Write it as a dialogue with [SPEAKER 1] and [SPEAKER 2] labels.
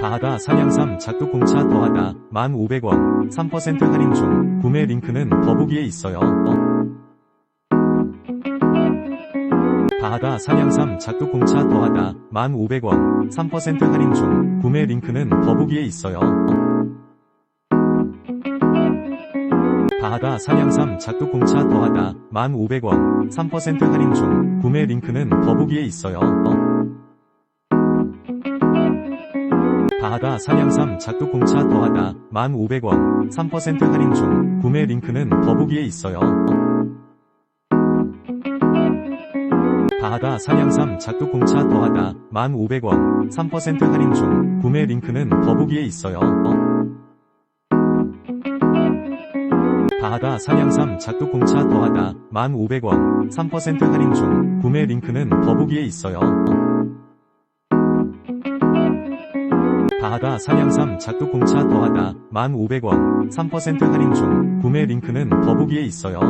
[SPEAKER 1] 바하다 산양삼 작두콩차 더하다 1,500원 3% 할인 중 구매 링크는 더보기에 있어요. 바하다 산양삼 작두콩차 더하다 1,500원 3% 할인 중 구매 링크는 더보기에 있어요. 바하다 산양삼 작두콩차 더하다 1,500원 3% 할인 중 구매 링크는 더보기에 있어요. 바하다 산양삼 작두콩차 더하다 1,500원 3% 할인 중 구매 링크는 더보기에 있어요. 바하다 산양삼 작두콩차 더하다 1,500원 3% 할인 중 구매 링크는 더보기에 있어요. 바하다 산양삼 작두콩차 더하다 1,500원 3% 할인 중 구매 링크는 더보기에 있어요. 바하다 산양삼 작두콩차 더하다 1,500원 3% 할인 중 구매 링크는 더보기에 있어요.